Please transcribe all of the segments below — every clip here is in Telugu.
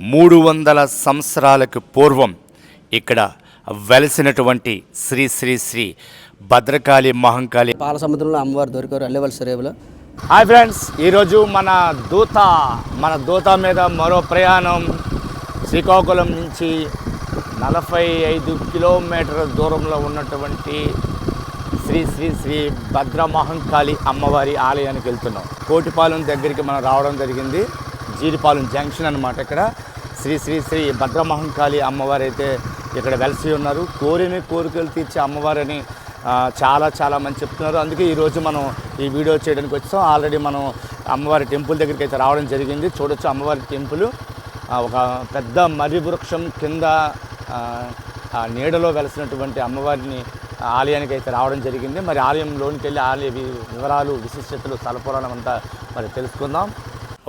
మూడు వందల సంవత్సరాలకు పూర్వం ఇక్కడ వెలసినటువంటి శ్రీ శ్రీ శ్రీ భద్రకాళి మహంకాళి పాల సముద్రంలో అమ్మవారు దొరికారు అల్లెవలస రేవులో హాయ్ ఫ్రెండ్స్ ఈరోజు మన దూత మన దూత మీద మరో ప్రయాణం. శ్రీకాకుళం నుంచి నలభై ఐదు కిలోమీటర్ల దూరంలో ఉన్నటువంటి శ్రీ శ్రీ శ్రీ భద్రమహంకాళి అమ్మవారి ఆలయానికి వెళ్తున్నాం. కోటిపాలెం దగ్గరికి మనం రావడం జరిగింది. జీడిపాలెం జంక్షన్ అన్నమాట ఇక్కడ. శ్రీ శ్రీ శ్రీ భద్రమహంకాళి అమ్మవారు అయితే ఇక్కడ వెలసి ఉన్నారు. కోరిన కోరికలు తీర్చే అమ్మవారని చాలా చాలా మంది చెప్తున్నారు. అందుకే ఈరోజు మనం ఈ వీడియో చేయడానికి వచ్చాం. ఆల్రెడీ మనం అమ్మవారి టెంపుల్ దగ్గరికి అయితే రావడం జరిగింది. చూడొచ్చు అమ్మవారి టెంపుల్. ఒక పెద్ద మర్రి వృక్షం కింద నీడలో వెలసినటువంటి అమ్మవారిని ఆలయానికి అయితే రావడం జరిగింది. మరి ఆలయంలోనికి వెళ్ళి ఆలయ వివరాలు విశిష్టతలు స్థలపురాణం అంతా మరి తెలుసుకుందాం.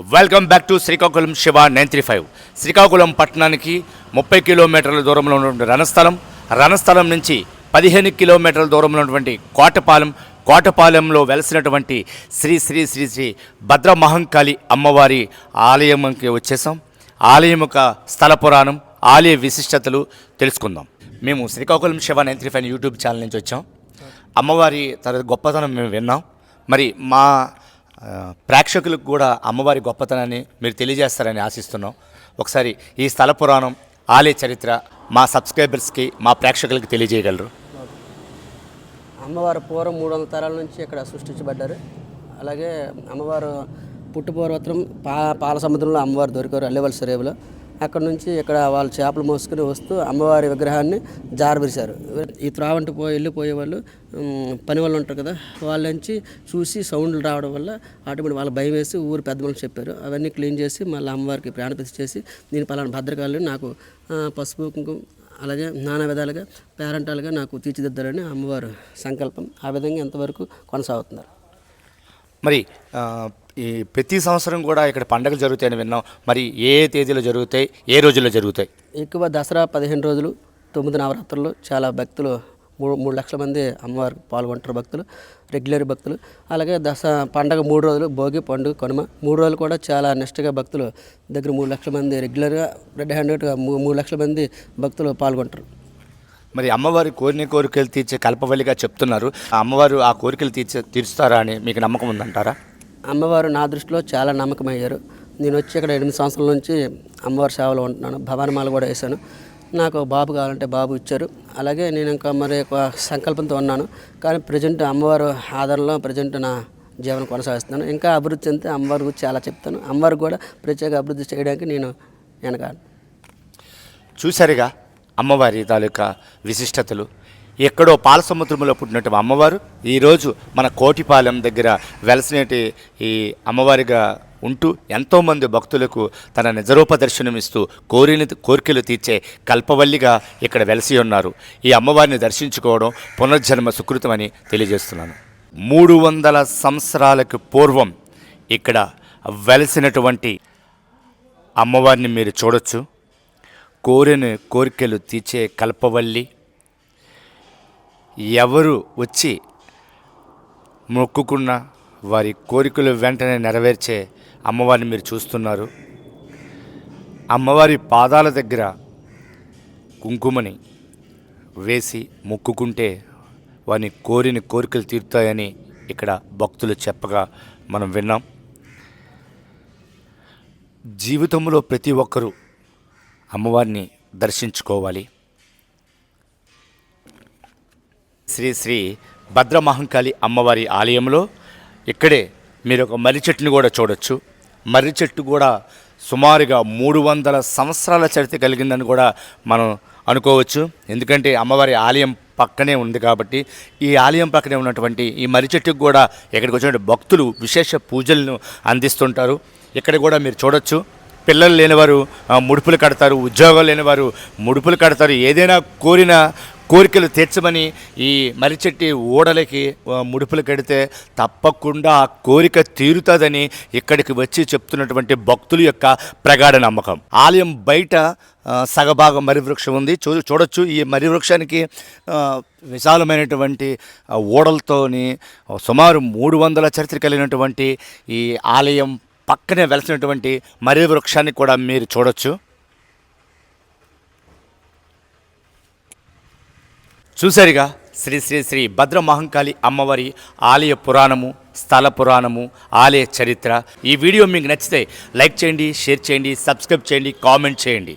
Welcome back to Srikakulam Shiva nine three five. Srikakulam పట్టణానికి ముప్పై కిలోమీటర్ల దూరంలో ఉన్నటువంటి రణస్థలం. రణస్థలం నుంచి పదిహేను కిలోమీటర్ల దూరంలో ఉన్నటువంటి కోటపాలెం. కోటపాలెంలో వెలసినటువంటి శ్రీ శ్రీ శ్రీ శ్రీ భద్రమహంకాళి అమ్మవారి ఆలయంకి వచ్చేసాం. ఆలయం యొక్క స్థల పురాణం ఆలయ విశిష్టతలు తెలుసుకుందాం. మేము Srikakulam Shiva nine three five YouTube channel నుంచి వచ్చాం. అమ్మవారి తన గొప్పతనం మేము విన్నాం. మరి మా ప్రేక్షకులకు కూడా అమ్మవారి గొప్పతనాన్ని మీరు తెలియజేస్తారని ఆశిస్తున్నాం. ఒకసారి ఈ స్థల పురాణం ఆలయ చరిత్ర మా సబ్స్క్రైబర్స్కి మా ప్రేక్షకులకి తెలియజేయగలరు. అమ్మవారు పూర్వం మూడు వందల తరాల నుంచి ఇక్కడ సృష్టించబడ్డారు. అలాగే అమ్మవారు పుట్టుపూర్వత్రం పా పాల సముద్రంలో అమ్మవారు దొరికారు అల్లెవలస రేవులో అక్కడ నుంచి ఇక్కడ వాళ్ళు చేపలు మోసుకుని వస్తూ అమ్మవారి విగ్రహాన్ని జారబిరిశారు. ఈ త్రావంటి పోయి వెళ్ళిపోయే వాళ్ళు పని వాళ్ళు ఉంటారు కదా వాళ్ళ నుంచి చూసి సౌండ్లు రావడం వల్ల ఆటోమేటిక్ వాళ్ళ భయం వేసి ఊరు పెద్ద మనుషులు చెప్పారు. అవన్నీ క్లీన్ చేసి మళ్ళీ అమ్మవారికి ప్రాణప్రతిష్ఠ చేసి నేను పలానా భద్రకాలు నాకు పసుపు కుంకుమ అలాగే నానా విధాలుగా పేరెంటాలుగా నాకు తీర్చిదిద్దాలని అమ్మవారు సంకల్పం. ఆ విధంగా ఎంతవరకు కొనసాగుతున్నారు. మరి ఈ ప్రతి సంవత్సరం కూడా ఇక్కడ పండుగలు జరుగుతాయని విన్నాం. మరి ఏ తేదీలో జరుగుతాయి? ఏ రోజుల్లో జరుగుతాయి? ఎక్కువ దసరా పదిహేను రోజులు తొమ్మిది నవరాత్రులు చాలా భక్తులు మూడు మూడు లక్షల మంది అమ్మవారికి పాల్గొంటారు భక్తులు రెగ్యులర్ భక్తులు. అలాగే దస పండగ మూడు రోజులు భోగి పండుగ కనుమ మూడు రోజులు కూడా చాలా నిష్టగా భక్తులు దగ్గర మూడు లక్షల మంది రెగ్యులర్గా రెడ్ హ్యాండెడ్గా మూడు లక్షల మంది భక్తులు పాల్గొంటారు. మరి అమ్మవారి కోరిన కోరికలు తీర్చే కల్పవల్లిగా చెప్తున్నారు. ఆ అమ్మవారు ఆ కోరికలు తీర్చే తీరుస్తారా అని మీకు నమ్మకం ఉందంటారా? అమ్మవారు నా దృష్టిలో చాలా నమ్మకమయ్యారు. నేను వచ్చి ఇక్కడ ఎనిమిది సంవత్సరాల నుంచి అమ్మవారి సేవలో ఉంటున్నాను. భవానమాల కూడా వేశాను. నాకు బాబు కావాలంటే బాబు ఇచ్చారు. అలాగే నేను ఇంకా మరి ఒక సంకల్పంతో ఉన్నాను. కానీ ప్రజెంట్ అమ్మవారు ఆధారంలో ప్రజెంట్ నా జీవనం కొనసాగిస్తున్నాను. ఇంకా అభివృద్ధి చెందితే అమ్మవారి గురించి చాలా చెప్తాను. అమ్మవారు కూడా ప్రత్యేక అభివృద్ధి చేయడానికి నేను వెనకాను చూశారుగా అమ్మవారి తాలూకా విశిష్టతలు. ఎక్కడో పాలసముద్రంలో పుట్టినటువంటి అమ్మవారు. ఈరోజు మన కోటిపాలెం దగ్గర వెలసినటి ఈ అమ్మవారిగా ఉంటూ ఎంతోమంది భక్తులకు తన నిజరూప దర్శనమిస్తూ కోరిన కోరికలు తీర్చే కల్పవల్లిగా ఇక్కడ వెలసి ఉన్నారు. ఈ అమ్మవారిని దర్శించుకోవడం పునర్జన్మ సుకృతమని తెలియజేస్తున్నాను. మూడు వందల సంవత్సరాలకు పూర్వం ఇక్కడ వెలసినటువంటి అమ్మవారిని మీరు చూడొచ్చు. కోరిన కోరికలు తీర్చే కల్పవల్లి ఎవరు వచ్చి మొక్కుకున్న వారి కోరికలు వెంటనే నెరవేర్చే అమ్మవారిని మీరు చూస్తున్నారు. అమ్మవారి పాదాల దగ్గర కుంకుమని వేసి మొక్కుకుంటే వారిని కోరిన కోరికలు తీరుతాయని ఇక్కడ భక్తులు చెప్పగా మనం విన్నాం. జీవితంలో ప్రతి ఒక్కరూ అమ్మవారిని దర్శించుకోవాలి. శ్రీ శ్రీ భద్రమహంకాళి అమ్మవారి ఆలయంలో ఇక్కడే మీరు ఒక మర్రి చెట్టుని కూడా చూడొచ్చు. మర్రి చెట్టు కూడా సుమారుగా మూడు వందల సంవత్సరాల చరిత్ర కలిగిందని కూడా మనం అనుకోవచ్చు. ఎందుకంటే అమ్మవారి ఆలయం పక్కనే ఉంది కాబట్టి ఈ ఆలయం పక్కనే ఉన్నటువంటి ఈ మర్రి చెట్టుకు కూడా ఇక్కడికి వచ్చినటువంటి భక్తులు విశేష పూజలను అందిస్తుంటారు. ఇక్కడ కూడా మీరు చూడొచ్చు. పిల్లలు లేనివారు ముడుపులు కడతారు ఉద్యోగాలు లేనివారు ముడుపులు కడతారు. ఏదైనా కోరిన కోరికలు తీర్చమని ఈ మరిచెట్టి ఊడలకి ముడుపులు కడితే తప్పకుండా ఆ కోరిక తీరుతుందని ఇక్కడికి వచ్చి చెప్తున్నటువంటి భక్తుల యొక్క ప్రగాఢ నమ్మకం. ఆలయం బయట సగభాగం మరివృక్షం ఉంది. చూ చూడొచ్చు ఈ మర్రి వృక్షానికి విశాలమైనటువంటి ఓడలతోని ఊడలతోని సుమారు మూడు వందల చరిత్ర కలిగినటువంటి ఈ ఆలయం పక్కనే వెలసినటువంటి మర్రి వృక్షాన్ని కూడా మీరు చూడొచ్చు. చూశారుగా? శ్రీ శ్రీ శ్రీ భద్ర మహంకాళి అమ్మవారి ఆలయ పురాణము స్థల పురాణము ఆలయ చరిత్ర. ఈ వీడియో మీకు నచ్చితే లైక్ చేయండి షేర్ చేయండి సబ్స్క్రైబ్ చేయండి కామెంట్ చేయండి.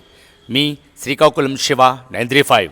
మీ Srikakulam Shiva nine three five.